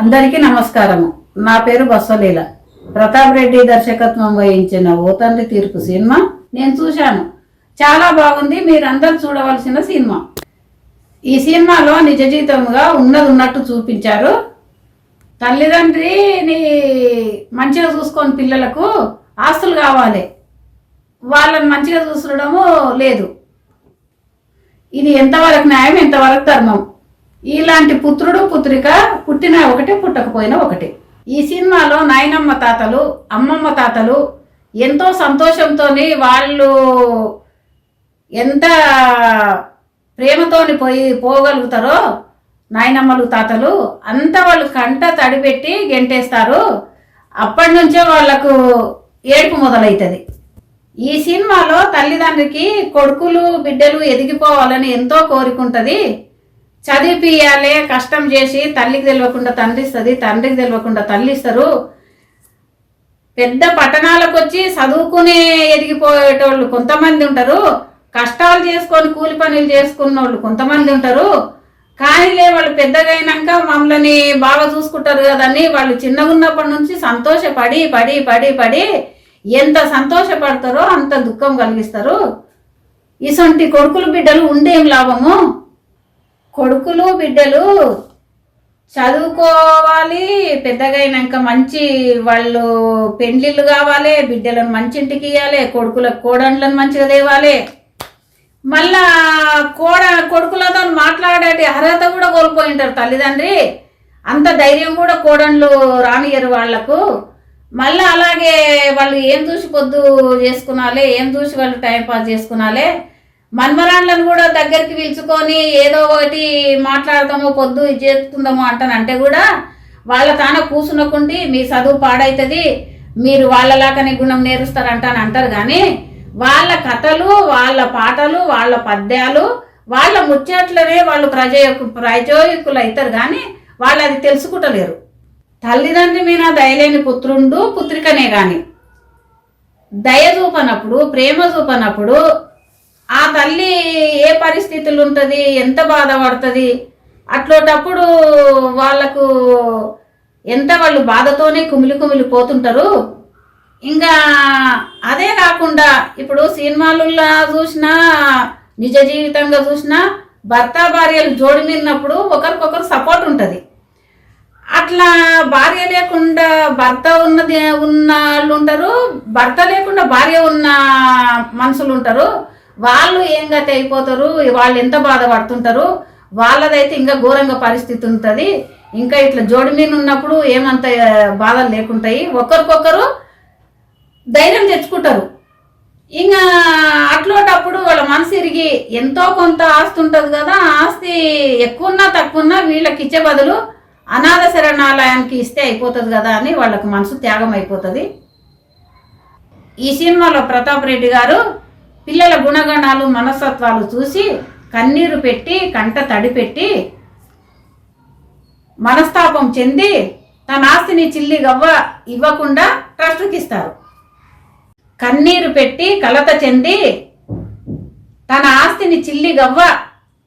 అందరికీ నమస్కారము. నా పేరు బస్వలీల. ప్రతాప్ రెడ్డి దర్శకత్వం వహించిన ఓ తండ్రి తీర్పు సినిమా నేను చూశాను. చాలా బాగుంది మీరందరూ చూడవలసిన సినిమా. ఈ సినిమాలో నిజ జీవితంగా ఉన్నది ఉన్నట్టు చూపించారు. తల్లిదండ్రిని మంచిగా చూసుకొని పిల్లలకు ఆస్తులు కావాలి. వాళ్ళని మంచిగా చూసుకోవడము లేదు. ఇది ఎంతవరకు న్యాయం ఎంతవరకు ధర్మం? ఇలాంటి పుత్రుడు పుత్రిక పుట్టిన ఒకటి పుట్టకపోయినా ఒకటి. ఈ సినిమాలో నాయనమ్మ తాతలు అమ్మమ్మ తాతలు ఎంతో సంతోషంతో వాళ్ళు ఎంత ప్రేమతోని పోయి పోగలుగుతారో నాయనమ్మలు తాతలు అంత వాళ్ళు కంట తడిపెట్టి గెంటేస్తారు. అప్పటి నుంచే వాళ్ళకు ఏడుపు మొదలవుతుంది ఈ సినిమాలో తల్లిదండ్రికి కొడుకులు బిడ్డలు ఎదిగిపోవాలని ఎంతో కోరుకుంటుంది. చదివిపియాలి కష్టం చేసి తల్లికి తెలియకుండా తండ్రి ఇస్తుంది తండ్రికి తెలియకుండా తల్లి ఇస్తారు పెద్ద పట్టణాలకు వచ్చి చదువుకునే ఎదిగిపోయేటోళ్ళు కొంతమంది ఉంటారు. కష్టాలు చేసుకొని కూలి పనులు చేసుకున్న వాళ్ళు కొంతమంది ఉంటారు. కానీలే వాళ్ళు పెద్దగా అయినాక మమ్మల్ని బాగా చూసుకుంటారు కదని వాళ్ళు చిన్నగా ఉన్నప్పటి నుంచి సంతోషపడి పడి పడి పడి ఎంత సంతోషపడతారో అంత దుఃఖం కలిగిస్తారు. ఇసొంటి కొడుకులు బిడ్డలు ఉండేం లాభము. కొడుకులు బిడ్డలు చదువుకోవాలి. పెద్దగైనాక మంచి వాళ్ళు పెండ్లిళ్ళు కావాలి. బిడ్డలను మంచి ఇంటికి ఇవ్వాలి కొడుకులకు కోడండ్లను మంచిగా తేవాలి. మళ్ళా కోడ కొడుకులతో మాట్లాడే అర్హత కూడా కోల్పోయింటారు తల్లిదండ్రి. అంత ధైర్యం కూడా కోడండ్లు రానియరు వాళ్ళకు. మళ్ళీ అలాగే వాళ్ళు ఏం చూసి పొద్దు చేసుకునాలి ఏం చూసి వాళ్ళు టైం పాస్ చేసుకునాలి. మన్మరాన్లను కూడా దగ్గరికి పిలుచుకొని ఏదో ఒకటి మాట్లాడతామో పొద్దు ఇది చేసుకుందామో అంటానంటే కూడా వాళ్ళ తాన కూసునకుండి మీ చదువు పాడైతుంది మీరు వాళ్ళలాగానే గుణం నేరుస్తారంటాను అంటారు. కానీ వాళ్ళ కథలు వాళ్ళ పాటలు వాళ్ళ పద్యాలు వాళ్ళ ముచ్చట్లనే వాళ్ళు ప్రజోయకు ప్రజోయకులు అవుతారు కానీ వాళ్ళు అది తెలుసుకుంటలేరు. తల్లిదండ్రి మీద దయలేని పుత్రుండు పుత్రికనే కానీ దయ చూపనప్పుడు ప్రేమ చూపనప్పుడు ఆ తల్లి ఏ పరిస్థితులు ఉంటుంది ఎంత బాధపడుతుంది? అట్లాంటప్పుడు వాళ్ళకు ఎంత వాళ్ళు బాధతోనే కుమిలి కుమిలి పోతుంటారు? ఇంకా అదే కాకుండా ఇప్పుడు సినిమాలలో చూసినా నిజ జీవితంగా చూసినా భర్త భార్యలు జోడి మీరినప్పుడు ఒకరికొకరు సపోర్ట్ ఉంటుంది. అట్లా భార్య లేకుండా భర్త ఉన్నది ఉన్న వాళ్ళు ఉంటారు భర్త లేకుండా భార్య ఉన్న మనుషులు ఉంటారు వాళ్ళు ఏం గతి అయిపోతారు? వాళ్ళు ఎంత బాధపడుతుంటారు వాళ్ళదైతే ఇంకా ఘోరంగా పరిస్థితి ఉంటుంది. ఇంకా ఇట్లా జోడి మీద ఉన్నప్పుడు ఏమంత బాధలు లేకుంటాయి. ఒకరికొకరు ధైర్యం తెచ్చుకుంటారు. ఇంకా అట్లోటప్పుడు వాళ్ళ మనసు ఇరిగి ఎంతో కొంత ఆస్తి ఉంటుంది కదా ఆస్తి ఎక్కువన్నా తక్కువన్నా వీళ్ళకి ఇచ్చే బదులు అనాథ శరణాలయానికి ఇస్తే అయిపోతుంది కదా అని వాళ్ళకు మనసు త్యాగం అయిపోతుంది. ఈ సినిమాలో ప్రతాప్ రెడ్డి గారు పిల్లల గుణగణాలు మనస్తత్వాలు చూసి కన్నీరు పెట్టి కంట తడిపెట్టి మనస్తాపం చెంది తన ఆస్తిని చిల్లి గవ్వ ఇవ్వకుండా ట్రస్ట్కి ఇస్తారు కన్నీరు పెట్టి కలత చెంది తన ఆస్తిని చిల్లి గవ్వ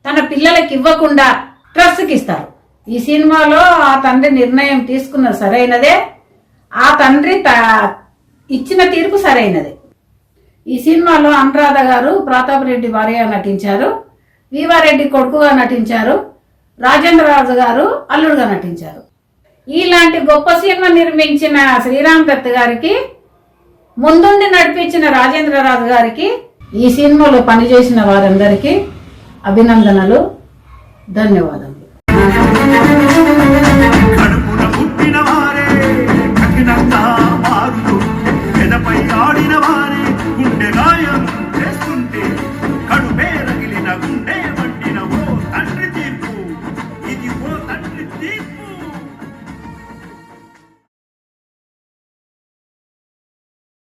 తన పిల్లలకి ఇవ్వకుండా ట్రస్ట్కి ఇస్తారు ఈ సినిమాలో ఆ తండ్రి నిర్ణయం తీసుకున్నది సరైనదే. ఆ తండ్రి త- ఇచ్చిన తీర్పు సరైనదే. ఈ సినిమాలో అనురాధ గారు ప్రతాప్ రెడ్డి భార్యగా నటించారు. వీవారెడ్డి కొడుకుగా నటించారు. రాజేంద్రరాజు గారు అల్లుడుగా నటించారు. ఇలాంటి గొప్ప సినిమా నిర్మించిన శ్రీరామ్ దత్ గారికి ముందుండి నడిపించిన రాజేంద్రరాజు గారికి ఈ సినిమాలో పనిచేసిన వారందరికీ అభినందనలు. ధన్యవాదములు.